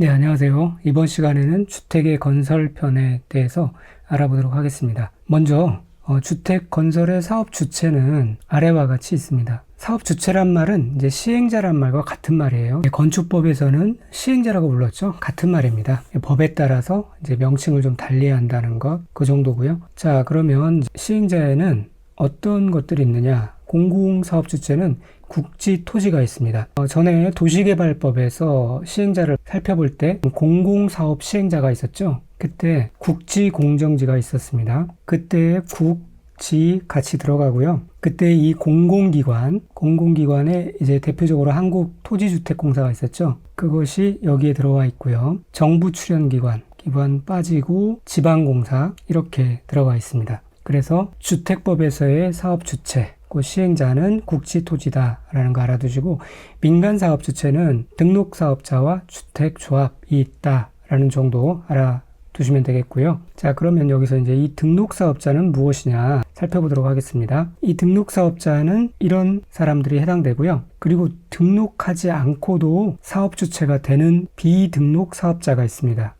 네, 안녕하세요. 이번 시간에는 주택의 건설편에 대해서 알아보도록 하겠습니다. 먼저 어, 주택 건설의 사업 주체는 아래와 같이 있습니다. 사업 주체란 말은 이제 시행자란 말과 같은 말이에요. 건축법에서는 시행자라고 불렀죠. 같은 말입니다. 법에 따라서 이제 명칭을 좀 달리 한다는 것, 그 정도고요. 자, 그러면 시행자에는 어떤 것들이 있느냐? 공공사업 주체는 국지 토지가 있습니다. 어, 전에 도시개발법에서 시행자를 살펴볼 때 공공사업 시행자가 있었죠. 그때 국지 공정지가 있었습니다. 그때 국지 같이 들어가고요. 그때 이 공공기관, 공공기관에 이제 대표적으로 한국토지주택공사가 있었죠. 그것이 여기에 들어와 있고요. 정부 출연기관, 기관 빠지고 지방공사 이렇게 들어가 있습니다. 그래서 주택법에서의 사업 주체, 그 시행자는 국지토지다라는 거 알아두시고 민간 사업 주체는 등록 사업자와 주택 조합이 있다라는 정도 알아두시면 되겠고요. 자 그러면 여기서 이제 이 등록 사업자는 무엇이냐 살펴보도록 하겠습니다. 이 등록 사업자는 이런 사람들이 해당되고요. 그리고 등록하지 않고도 사업 주체가 되는 비등록 사업자가 있습니다.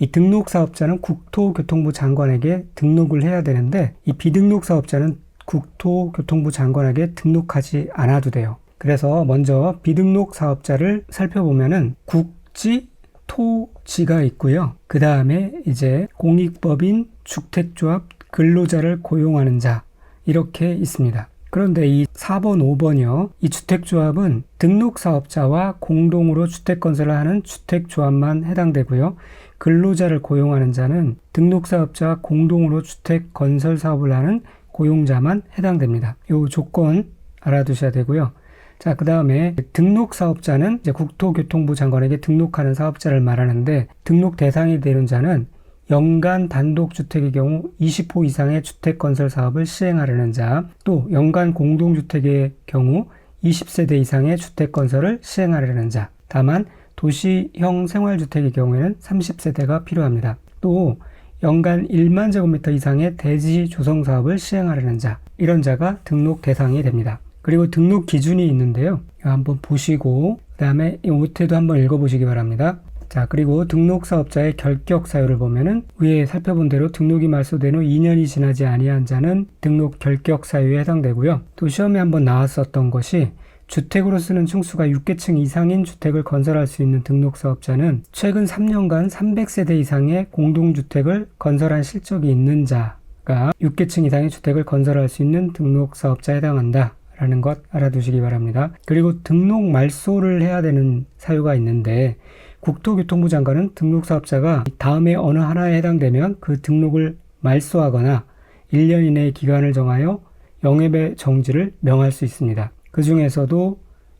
이 등록 사업자는 국토교통부 장관에게 등록을 해야 되는데 이 비등록 사업자는 국토교통부 장관에게 등록하지 않아도 돼요. 그래서 먼저 비등록 사업자를 살펴보면은 국지, 토지가 있고요. 그 다음에 이제 공익법인 주택조합 근로자를 고용하는 자 이렇게 있습니다. 그런데 이 4번, 5번이요. 이 주택조합은 등록사업자와 공동으로 주택건설을 하는 주택조합만 해당되고요. 근로자를 고용하는 자는 등록사업자와 공동으로 주택건설 사업을 하는 고용자만 해당됩니다. 이 조건 알아두셔야 되고요. 자, 그 다음에 등록 사업자는 이제 국토교통부 장관에게 등록하는 사업자를 말하는데 등록 대상이 되는 자는 연간 단독주택의 경우 20호 이상의 주택건설 사업을 시행하려는 자, 또 연간 공동주택의 경우 20세대 이상의 주택건설을 시행하려는 자, 다만 도시형 생활주택의 경우에는 30세대가 필요합니다. 또 연간 1만 제곱미터 이상의 대지 조성 사업을 시행하려는 자, 이런 자가 등록 대상이 됩니다. 그리고 등록 기준이 있는데요. 한번 보시고 그 다음에 이 오태도 한번 읽어보시기 바랍니다. 자, 그리고 등록 사업자의 결격 사유를 보면은 위에 살펴본 대로 등록이 말소된 후 2년이 지나지 아니한 자는 등록 결격 사유에 해당되고요. 또 시험에 한번 나왔었던 것이 주택으로 쓰는 층수가 6개층 이상인 주택을 건설할 수 있는 등록 사업자는 최근 3년간 300세대 이상의 공동주택을 건설한 실적이 있는 자가 6개층 이상의 주택을 건설할 수 있는 등록 사업자에 해당한다. 라는 것 알아두시기 바랍니다. 그리고 등록 말소를 해야 되는 사유가 있는데 국토교통부 장관은 등록 사업자가 다음에 어느 하나에 해당되면 그 등록을 말소하거나 1년 이내의 기간을 정하여 영업의 정지를 명할 수 있습니다. 그 중에서도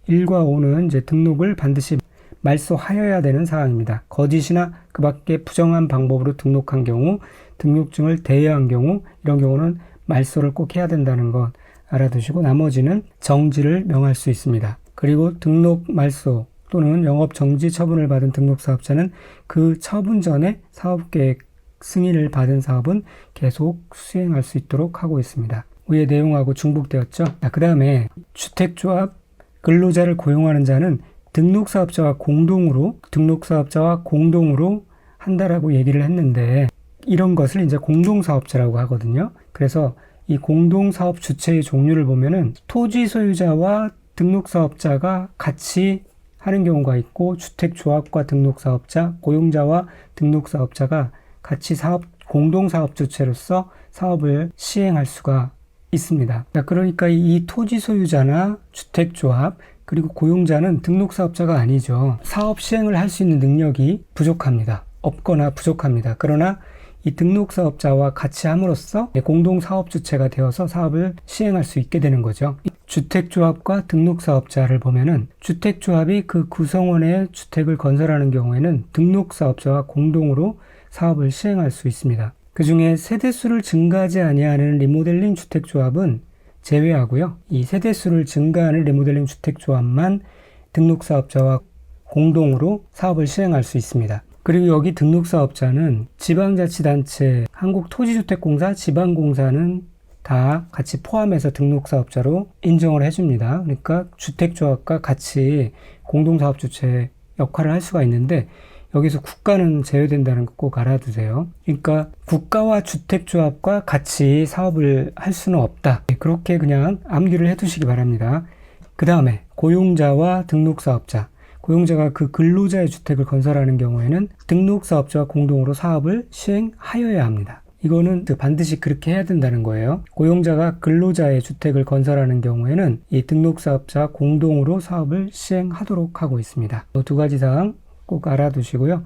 1과 5는 이제 등록을 반드시 말소하여야 되는 사항입니다. 거짓이나 그 밖에 부정한 방법으로 등록한 경우, 등록증을 대여한 경우, 이런 경우는 말소를 꼭 해야 된다는 것 알아두시고 나머지는 정지를 명할 수 있습니다. 그리고 등록 말소 또는 영업 정지 처분을 받은 등록 사업자는 그 처분 전에 사업 계획 승인을 받은 사업은 계속 수행할 수 있도록 하고 있습니다. 위의 내용하고 중복되었죠. 그 다음에 주택조합 근로자를 고용하는 자는 등록사업자와 공동으로 등록사업자와 공동으로 한다라고 얘기를 했는데 이런 것을 이제 공동사업자라고 하거든요. 그래서 이 공동사업 주체의 종류를 보면은 토지 소유자와 등록사업자가 같이 하는 경우가 있고 주택조합과 등록사업자, 고용자와 등록사업자가 같이 사업 공동사업 주체로서 사업을 시행할 수가 있습니다. 그러니까 이 토지 소유자나 주택조합 그리고 고용자는 등록사업자가 아니죠. 사업 시행을 할 수 있는 능력이 부족합니다. 없거나 부족합니다. 그러나 이 등록사업자와 같이 함으로써 공동사업 주체가 되어서 사업을 시행할 수 있게 되는 거죠. 주택조합과 등록사업자를 보면은 주택조합이 그 구성원의 주택을 건설하는 경우에는 등록사업자와 공동으로 사업을 시행할 수 있습니다. 그 중에 세대수를 증가하지 아니하는 리모델링 주택조합은 제외하고요. 이 세대수를 증가하는 리모델링 주택조합만 등록사업자와 공동으로 사업을 시행할 수 있습니다. 그리고 여기 등록사업자는 지방자치단체, 한국토지주택공사, 지방공사는 다 같이 포함해서 등록사업자로 인정을 해줍니다. 그러니까 주택조합과 같이 공동사업 주체 역할을 할 수가 있는데 여기서 국가는 제외된다는 거 꼭 알아두세요. 그러니까 국가와 주택조합과 같이 사업을 할 수는 없다. 네, 그렇게 그냥 암기를 해두시기 바랍니다. 그 다음에 고용자와 등록사업자. 고용자가 그 근로자의 주택을 건설하는 경우에는 등록사업자와 공동으로 사업을 시행하여야 합니다. 이거는 그 반드시 그렇게 해야 된다는 거예요. 고용자가 근로자의 주택을 건설하는 경우에는 이 등록사업자 공동으로 사업을 시행하도록 하고 있습니다. 이두 가지 사항 꼭 알아두시고요.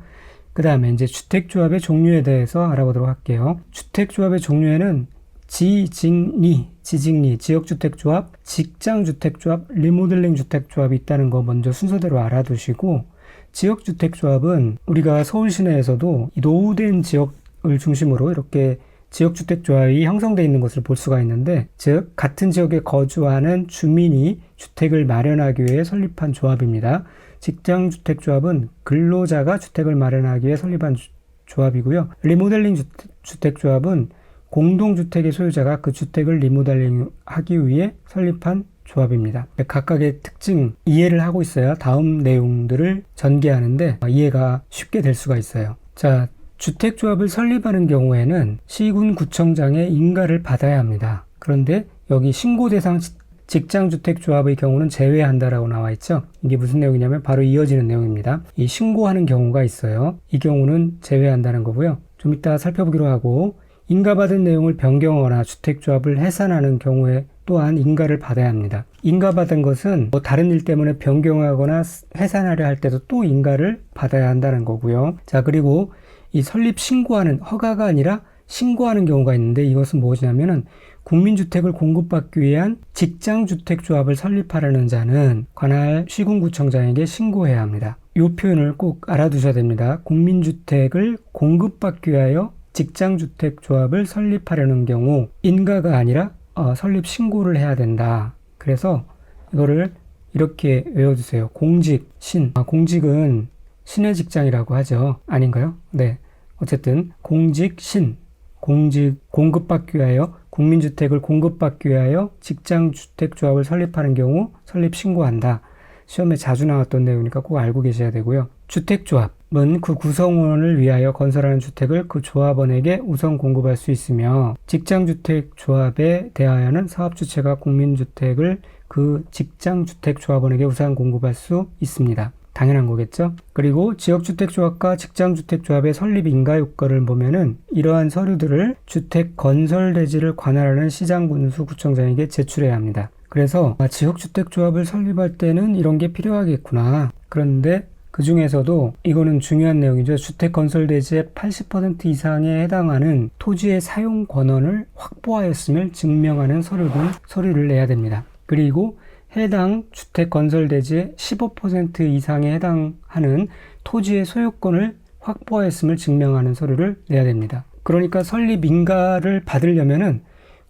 그 다음에 이제 주택조합의 종류에 대해서 알아보도록 할게요. 주택조합의 종류에는 지직리, 지직리, 지역주택조합, 직장주택조합, 리모델링 주택조합이 있다는 거 먼저 순서대로 알아두시고 지역주택조합은 우리가 서울 시내에서도 이 노후된 지역을 중심으로 이렇게 지역주택조합이 형성되어 있는 것을 볼 수가 있는데 즉 같은 지역에 거주하는 주민이 주택을 마련하기 위해 설립한 조합입니다. 직장주택조합은 근로자가 주택을 마련하기 위해 설립한 주- 조합이고요. 리모델링 주택- 주택 조합은 공동주택의 소유자가 그 주택을 리모델링하기 위해 설립한 조합입니다. 각각의 특징 이해를 하고 있어야 다음 내용들을 전개하는데 이해가 쉽게 될 수가 있어요. 자, 주택조합을 설립하는 경우에는 시군 구청장의 인가를 받아야 합니다. 그런데 여기 신고 대상 직장주택조합의 경우는 제외한다라고 나와 있죠. 이게 무슨 내용이냐면 바로 이어지는 내용입니다. 이 신고하는 경우가 있어요. 이 경우는 제외한다는 거고요. 좀 이따 살펴보기로 하고 인가받은 내용을 변경하거나 주택조합을 해산하는 경우에 또한 인가를 받아야 합니다. 인가받은 것은 뭐 다른 일 때문에 변경하거나 해산하려 할 때도 또 인가를 받아야 한다는 거고요. 자, 그리고 이 설립 신고하는 허가가 아니라 신고하는 경우가 있는데 이것은 무엇이냐면은 국민주택을 공급받기 위한 직장주택조합을 설립하려는 자는 관할 시군구청장에게 신고해야 합니다. 이 표현을 꼭 알아두셔야 됩니다. 국민주택을 공급받기 위하여 직장주택조합을 설립하려는 경우 인가가 아니라 어, 설립 신고를 해야 된다. 그래서 이거를 이렇게 외워주세요. 공직, 신. 아, 공직은 신의 직장이라고 하죠. 아닌가요? 네. 어쨌든 공직, 신. 공직, 공급받기 위하여 국민주택을 공급받기 위하여 직장주택조합을 설립하는 경우 설립 신고한다. 시험에 자주 나왔던 내용이니까 꼭 알고 계셔야 되고요. 주택조합은 그 구성원을 위하여 건설하는 주택을 그 조합원에게 우선 공급할 수 있으며 직장주택조합에 대하여는 사업주체가 국민주택을 그 직장주택조합원에게 우선 공급할 수 있습니다. 당연한 거겠죠? 그리고 지역주택조합과 직장주택조합의 설립 인가 요건을 보면은 이러한 서류들을 주택 건설 대지를 관할하는 시장군수 구청장에게 제출해야 합니다. 그래서 아, 지역주택조합을 설립할 때는 이런 게 필요하겠구나. 그런데 그 중에서도 이거는 중요한 내용이죠. 주택 건설 대지의 80% 이상에 해당하는 토지의 사용 권한을 확보하였음을 증명하는 서류를 서류를 내야 됩니다. 그리고 해당 주택 건설 대지의 15% 이상에 해당하는 토지의 소유권을 확보하였음을 증명하는 서류를 내야 됩니다. 그러니까 설립 인가를 받으려면은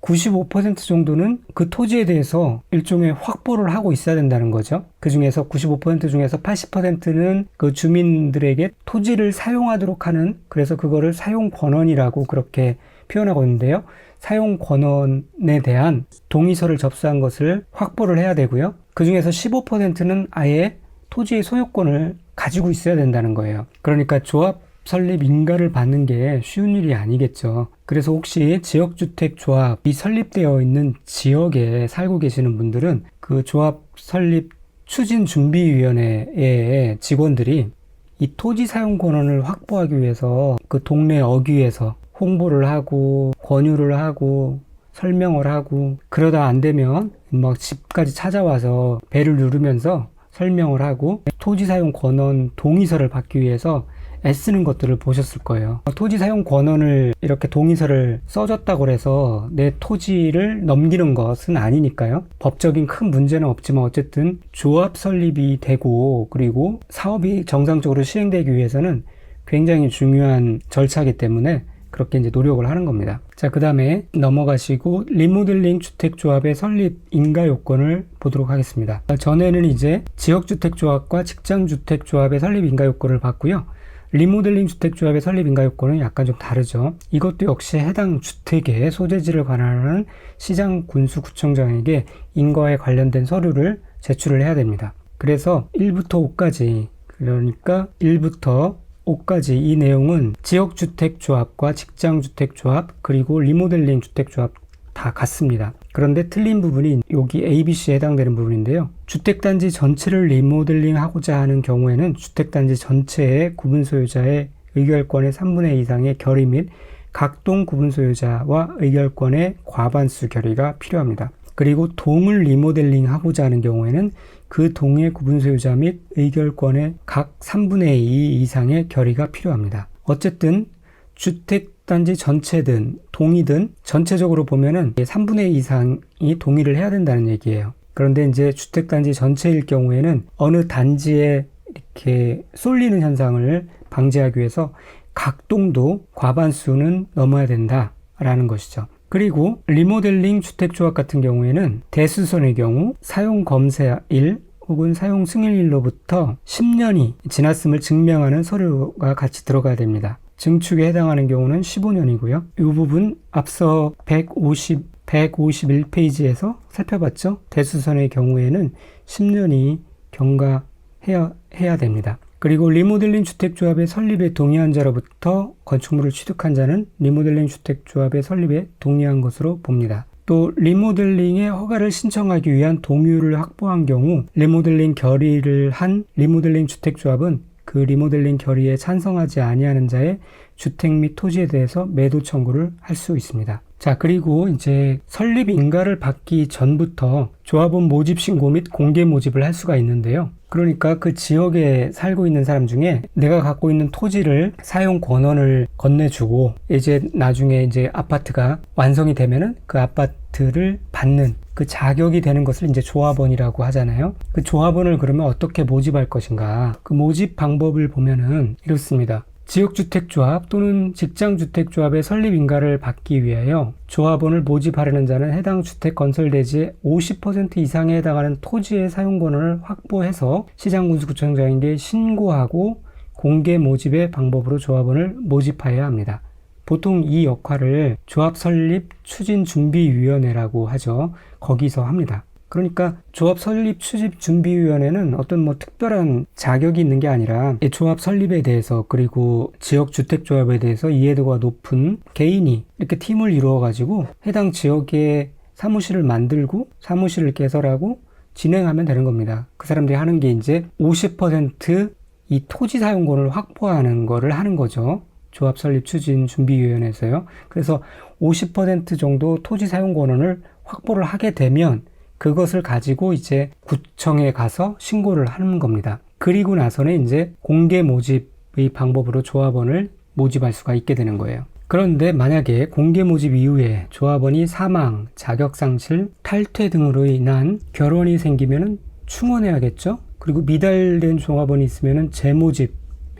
95% 정도는 그 토지에 대해서 일종의 확보를 하고 있어야 된다는 거죠. 그 중에서 95% 중에서 80%는 그 주민들에게 토지를 사용하도록 하는 그래서 그거를 사용 권한이라고 그렇게 표현하고 있는데요. 사용 권한에 대한 동의서를 접수한 것을 확보를 해야 되고요. 그 중에서 15%는 아예 토지의 소유권을 가지고 있어야 된다는 거예요. 그러니까 조합 설립 인가를 받는 게 쉬운 일이 아니겠죠. 그래서 혹시 지역주택 조합이 설립되어 있는 지역에 살고 계시는 분들은 그 조합 설립 추진준비위원회의 직원들이 이 토지 사용 권한을 확보하기 위해서 그 동네 어귀에서 홍보를 하고 권유를 하고 설명을 하고 그러다 안 되면 막 집까지 찾아와서 배를 누르면서 설명을 하고 토지 사용 권한 동의서를 받기 위해서 애쓰는 것들을 보셨을 거예요. 토지 사용 권한을 이렇게 동의서를 써줬다고 해서 내 토지를 넘기는 것은 아니니까요. 법적인 큰 문제는 없지만 어쨌든 조합 설립이 되고 그리고 사업이 정상적으로 시행되기 위해서는 굉장히 중요한 절차이기 때문에 그렇게 이제 노력을 하는 겁니다. 자, 그 다음에 넘어가시고 리모델링 주택조합의 설립 인가 요건을 보도록 하겠습니다. 전에는 이제 지역주택조합과 직장주택조합의 설립 인가 요건을 봤고요. 리모델링 주택조합의 설립 인가 요건은 약간 좀 다르죠. 이것도 역시 해당 주택의 소재지를 관할하는 시장 군수 구청장에게 인가에 관련된 서류를 제출을 해야 됩니다. 그래서 1부터 5까지 그러니까 1부터 5가지 이 내용은 지역주택조합과 직장주택조합 그리고 리모델링 주택조합 다 같습니다. 그런데 틀린 부분이 여기 ABC에 해당되는 부분인데요. 주택단지 전체를 리모델링 하고자 하는 경우에는 주택단지 전체의 구분 소유자의 의결권의 3분의 2 이상의 결의 및 각동 구분 소유자와 의결권의 과반수 결의가 필요합니다. 그리고 동을 리모델링 하고자 하는 경우에는 그 동의 구분 소유자 및 의결권의 각 3분의 2 이상의 결의가 필요합니다. 어쨌든 주택단지 전체든 동이든 전체적으로 보면은 3분의 2 이상이 동의를 해야 된다는 얘기예요. 그런데 이제 주택단지 전체일 경우에는 어느 단지에 이렇게 쏠리는 현상을 방지하기 위해서 각 동도 과반수는 넘어야 된다라는 것이죠. 그리고 리모델링 주택조합 같은 경우에는 대수선의 경우 사용 검사 일 혹은 사용 승인일로부터 10년이 지났음을 증명하는 서류가 같이 들어가야 됩니다. 증축에 해당하는 경우는 15년이고요. 이 부분 앞서 150, 151페이지에서 살펴봤죠. 대수선의 경우에는 10년이 경과해야 해야 됩니다. 그리고 리모델링 주택조합의 설립에 동의한 자로부터 건축물을 취득한 자는 리모델링 주택조합의 설립에 동의한 것으로 봅니다. 또 리모델링의 허가를 신청하기 위한 동의를 확보한 경우 리모델링 결의를 한 리모델링 주택조합은 그 리모델링 결의에 찬성하지 아니하는 자의 주택 및 토지에 대해서 매도 청구를 할 수 있습니다. 자, 그리고 이제 설립 인가를 받기 전부터 조합원 모집 신고 및 공개 모집을 할 수가 있는데요. 그러니까 그 지역에 살고 있는 사람 중에 내가 갖고 있는 토지를 사용 권한을 건네주고 이제 나중에 이제 아파트가 완성이 되면은 그 아파트를 받는 그 자격이 되는 것을 이제 조합원이라고 하잖아요. 그 조합원을 그러면 어떻게 모집할 것인가? 그 모집 방법을 보면은 이렇습니다. 지역주택조합 또는 직장주택조합의 설립 인가를 받기 위하여 조합원을 모집하려는 자는 해당 주택 건설대지의 50% 이상에 해당하는 토지의 사용권을 확보해서 시장군수구청장에게 신고하고 공개 모집의 방법으로 조합원을 모집하여야 합니다. 보통 이 역할을 조합 설립 추진 준비 위원회라고 하죠. 거기서 합니다. 그러니까 조합 설립 추집 준비위원회는 어떤 뭐 특별한 자격이 있는 게 아니라 이 조합 설립에 대해서 그리고 지역 주택 조합에 대해서 이해도가 높은 개인이 이렇게 팀을 이루어 가지고 해당 지역에 사무실을 만들고 사무실을 개설하고 진행하면 되는 겁니다. 그 사람들이 하는 게 이제 50%이 토지 사용권을 확보하는 거를 하는 거죠. 조합 설립 추진 준비위원회에서요. 그래서 50% 정도 토지 사용 권한을 확보를 하게 되면 그것을 가지고 이제 구청에 가서 신고를 하는 겁니다. 그리고 나서는 이제 공개 모집의 방법으로 조합원을 모집할 수가 있게 되는 거예요. 그런데 만약에 공개 모집 이후에 조합원이 사망, 자격상실, 탈퇴 등으로 인한 결혼이 생기면은 충원해야겠죠? 그리고 미달된 조합원이 있으면은 재모집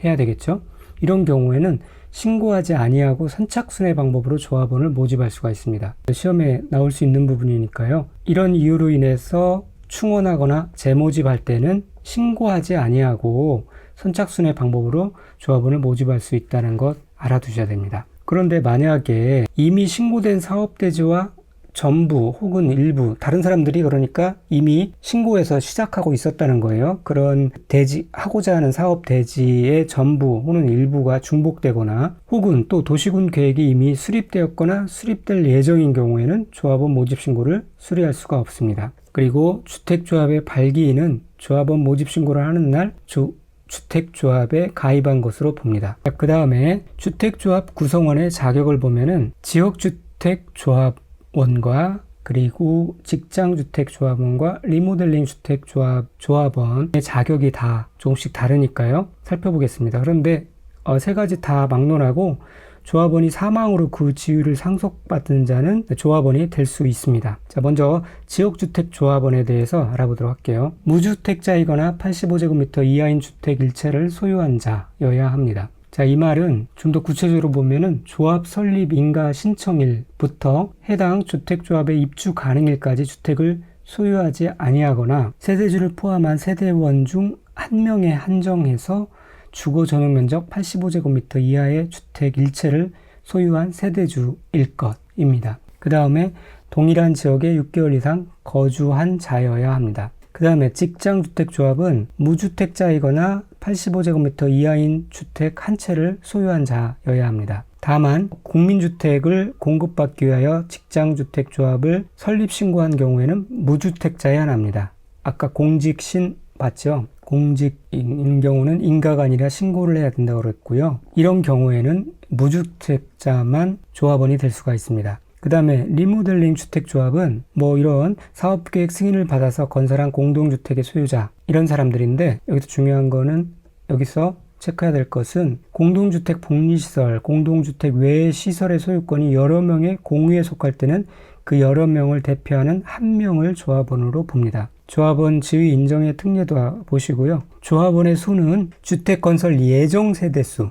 해야 되겠죠? 이런 경우에는 신고하지 아니하고 선착순의 방법으로 조합원을 모집할 수가 있습니다. 시험에 나올 수 있는 부분이니까요. 이런 이유로 인해서 충원하거나 재모집할 때는 신고하지 아니하고 선착순의 방법으로 조합원을 모집할 수 있다는 것 알아두셔야 됩니다. 그런데 만약에 이미 신고된 사업대지와 전부 혹은 일부 다른 사람들이 그러니까 이미 신고해서 시작하고 있었다는 거예요. 그런 대지 하고자 하는 사업 대지의 전부 혹은 일부가 중복되거나 혹은 또 도시군 계획이 이미 수립되었거나 수립될 예정인 경우에는 조합원 모집 신고를 수리할 수가 없습니다. 그리고 주택조합의 발기인은 조합원 모집 신고를 하는 날 주, 주택조합에 가입한 것으로 봅니다. 그 다음에 주택조합 구성원의 자격을 보면은 지역주택조합 원과 그리고 직장주택조합원과 리모델링 주택조합 조합원의 자격이 다 조금씩 다르니까요. 살펴보겠습니다. 그런데 어, 세 가지 다 막론하고 조합원이 사망으로 그 지위를 상속받은 자는 조합원이 될 수 있습니다. 자, 먼저 지역주택 조합원에 대해서 알아보도록 할게요. 무주택자이거나 85제곱미터 이하인 주택 일체를 소유한 자여야 합니다. 자, 이 말은 좀 더 구체적으로 보면은 조합 설립 인가 신청일부터 해당 주택조합의 입주 가능일까지 주택을 소유하지 아니하거나 세대주를 포함한 세대원 중 한 명에 한정해서 주거 전용 면적 85제곱미터 이하의 주택 일체를 소유한 세대주일 것입니다. 그 다음에 동일한 지역에 6개월 이상 거주한 자여야 합니다. 그 다음에 직장주택조합은 무주택자이거나 85제곱미터 이하인 주택 한 채를 소유한 자여야 합니다. 다만 국민주택을 공급받기 위하여 직장주택조합을 설립 신고한 경우에는 무주택자에 한합니다. 아까 공직신 봤죠? 공직인 경우는 인가가 아니라 신고를 해야 된다고 그랬고요. 이런 경우에는 무주택자만 조합원이 될 수가 있습니다. 그 다음에 리모델링 주택조합은 뭐 이런 사업계획 승인을 받아서 건설한 공동주택의 소유자 이런 사람들인데 여기서 중요한 거는 여기서 체크해야 될 것은 공동주택 복리시설, 공동주택 외의 시설의 소유권이 여러 명의 공유에 속할 때는 그 여러 명을 대표하는 한 명을 조합원으로 봅니다. 조합원 지위 인정의 특례도 보시고요. 조합원의 수는 주택 건설 예정 세대수,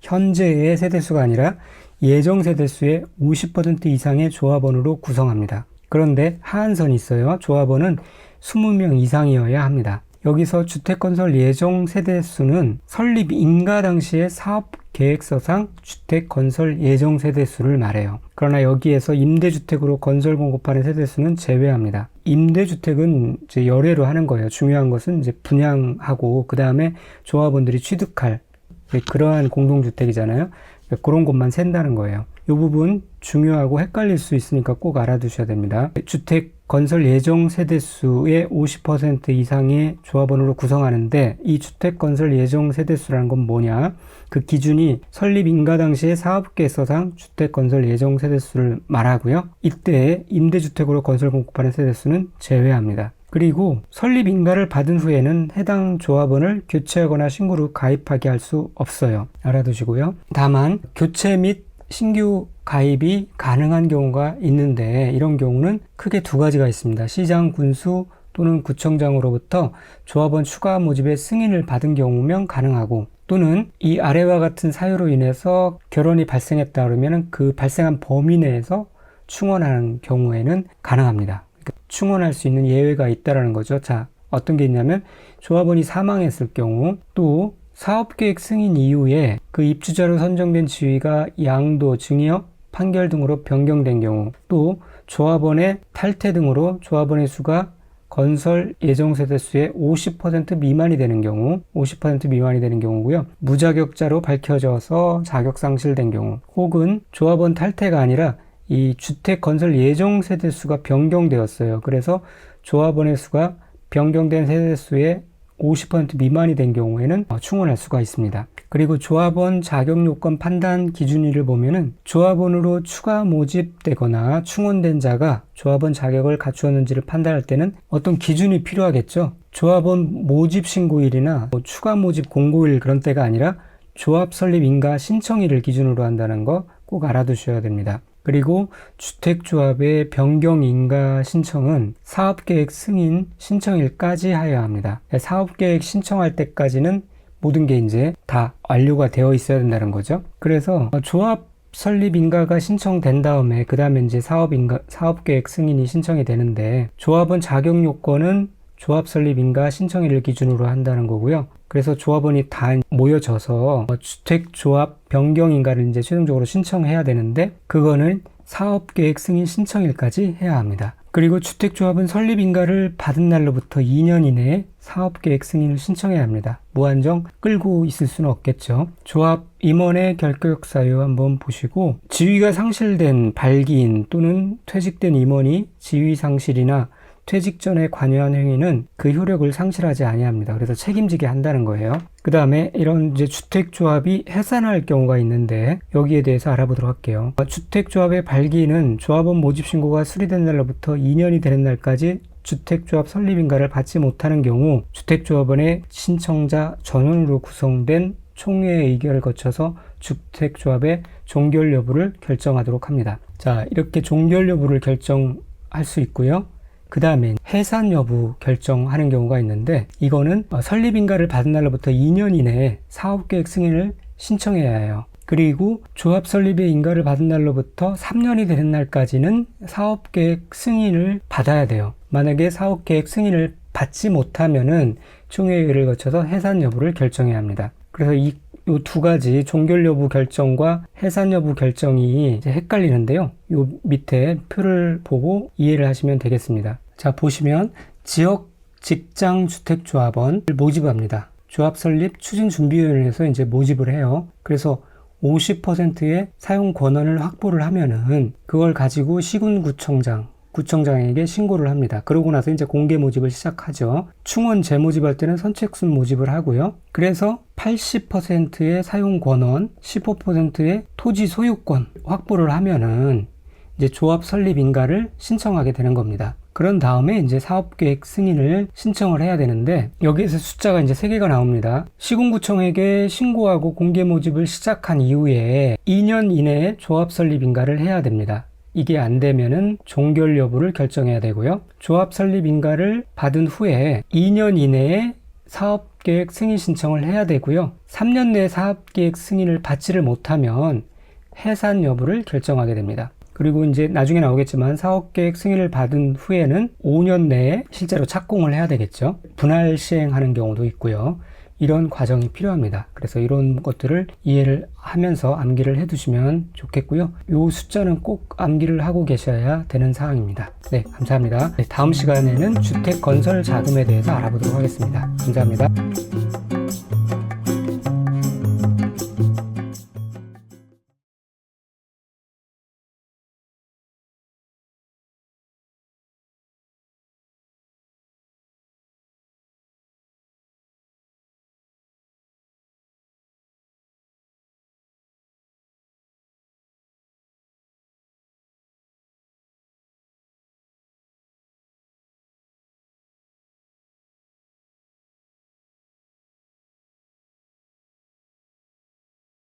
현재의 세대수가 아니라 예정 세대수의 50% 이상의 조합원으로 구성합니다. 그런데 하한선이 있어요. 조합원은 20명 이상이어야 합니다. 여기서 주택건설 예정 세대 수는 설립 인가 당시의 사업 계획서상 주택 건설 예정 세대수를 말해요. 그러나 여기에서 임대주택으로 건설 공급하는 세대수는 제외합니다. 임대주택은 이제 열애로 하는 거예요. 중요한 것은 이제 분양하고 그 다음에 조합원들이 취득할 그러한 공동주택이잖아요. 그런 것만 센다는 거예요. 이 부분 중요하고 헷갈릴 수 있으니까 꼭 알아두셔야 됩니다. 주택 건설 예정 세대수의 50% 이상의 조합원으로 구성하는데 이 주택 건설 예정 세대수라는 건 뭐냐? 그 기준이 설립 인가 당시의 사업계획서상 주택 건설 예정 세대수를 말하고요. 이때 임대주택으로 건설 공급하는 세대수는 제외합니다. 그리고 설립 인가를 받은 후에는 해당 조합원을 교체하거나 신고로 가입하게 할 수 없어요. 알아두시고요. 다만 교체 및 신규 가입이 가능한 경우가 있는데 이런 경우는 크게 두 가지가 있습니다. 시장 군수 또는 구청장으로부터 조합원 추가 모집의 승인을 받은 경우면 가능하고 또는 이 아래와 같은 사유로 인해서 결혼이 발생했다 그러면 그 발생한 범위 내에서 충원하는 경우에는 가능합니다. 그러니까 충원할 수 있는 예외가 있다라는 거죠. 자, 어떤 게 있냐면 조합원이 사망했을 경우 또 사업계획 승인 이후에 그 입주자로 선정된 지위가 양도, 증여, 판결 등으로 변경된 경우 또 조합원의 탈퇴 등으로 조합원의 수가 건설 예정 세대 수의 50% 미만이 되는 경우, 50% 미만이 되는 경우고요. 무자격자로 밝혀져서 자격 상실된 경우, 혹은 조합원 탈퇴가 아니라 이 주택 건설 예정 세대 수가 변경되었어요. 그래서 조합원의 수가 변경된 세대 수의 50% 미만이 된 경우에는 충원할 수가 있습니다. 그리고 조합원 자격 요건 판단 기준일을 보면은 조합원으로 추가 모집되거나 충원된 자가 조합원 자격을 갖추었는지를 판단할 때는 어떤 기준이 필요하겠죠. 조합원 모집 신고일이나 뭐 추가 모집 공고일 그런 때가 아니라 조합 설립 인가 신청일을 기준으로 한다는 거 꼭 알아두셔야 됩니다. 그리고 주택조합의 변경 인가 신청은 사업계획 승인 신청일까지 하여야 합니다. 사업계획 신청할 때까지는 모든 게 이제 다 완료가 되어 있어야 된다는 거죠. 그래서 조합 설립 인가가 신청된 다음에 그 다음에 이제 사업 인가 사업 계획 승인이 신청이 되는데 조합원 자격 요건은 조합 설립 인가 신청일을 기준으로 한다는 거고요. 그래서 조합원이 다 모여져서 주택 조합 변경 인가를 이제 최종적으로 신청해야 되는데 그거는 사업 계획 승인 신청일까지 해야 합니다. 그리고 주택조합은 설립인가를 받은 날로부터 2년 이내에 사업계획 승인을 신청해야 합니다. 무한정 끌고 있을 수는 없겠죠. 조합 임원의 결격 사유 한번 보시고 지위가 상실된 발기인 또는 퇴직된 임원이 지위 상실이나 퇴직 전에 관여한 행위는 그 효력을 상실하지 아니합니다. 그래서 책임지게 한다는 거예요. 그 다음에 이런 이제 주택조합이 해산할 경우가 있는데 여기에 대해서 알아보도록 할게요. 주택조합의 발기는 조합원 모집 신고가 수리된 날로부터 2년이 되는 날까지 주택조합 설립인가를 받지 못하는 경우 주택조합원의 신청자 전원으로 구성된 총회의 의결을 거쳐서 주택조합의 종결 여부를 결정하도록 합니다. 자, 이렇게 종결 여부를 결정할 수 있고요. 그 다음에 해산 여부 결정하는 경우가 있는데 이거는 어, 설립인가를 받은 날로부터 2년 이내에 사업계획 승인을 신청해야 해요. 그리고 조합 설립의 인가를 받은 날로부터 3년이 되는 날까지는 사업계획 승인을 받아야 돼요. 만약에 사업계획 승인을 받지 못하면은 총회의를 거쳐서 해산 여부를 결정해야 합니다. 그래서 이 요 두 가지 종결 여부 결정과 해산 여부 결정이 헷갈리는데요. 요 밑에 표를 보고 이해를 하시면 되겠습니다. 자, 보시면 지역 직장 주택 조합원을 모집합니다. 조합 설립 추진 준비위원회에서 이제 모집을 해요. 그래서 50%의 사용 권한을 확보를 하면은 그걸 가지고 시군구청장, 구청장에게 신고를 합니다. 그러고 나서 이제 공개 모집을 시작하죠. 충원 재모집할 때는 선착순 모집을 하고요. 그래서 80%의 사용 권원, 15%의 토지 소유권 확보를 하면은 이제 조합 설립 인가를 신청하게 되는 겁니다. 그런 다음에 이제 사업계획 승인을 신청을 해야 되는데 여기에서 숫자가 이제 3개가 나옵니다. 시군구청에게 신고하고 공개 모집을 시작한 이후에 2년 이내에 조합 설립 인가를 해야 됩니다. 이게 안 되면은 종결 여부를 결정해야 되고요. 조합 설립 인가를 받은 후에 2년 이내에 사업 계획 승인 신청을 해야 되고요. 3년 내에 사업 계획 승인을 받지를 못하면 해산 여부를 결정하게 됩니다. 그리고 이제 나중에 나오겠지만 사업 계획 승인을 받은 후에는 5년 내에 실제로 착공을 해야 되겠죠. 분할 시행하는 경우도 있고요. 이런 과정이 필요합니다. 그래서 이런 것들을 이해를 하면서 암기를 해두시면 좋겠고요. 이 숫자는 꼭 암기를 하고 계셔야 되는 사항입니다. 네, 감사합니다. 네, 다음 시간에는 주택 건설 자금에 대해서 알아보도록 하겠습니다. 감사합니다.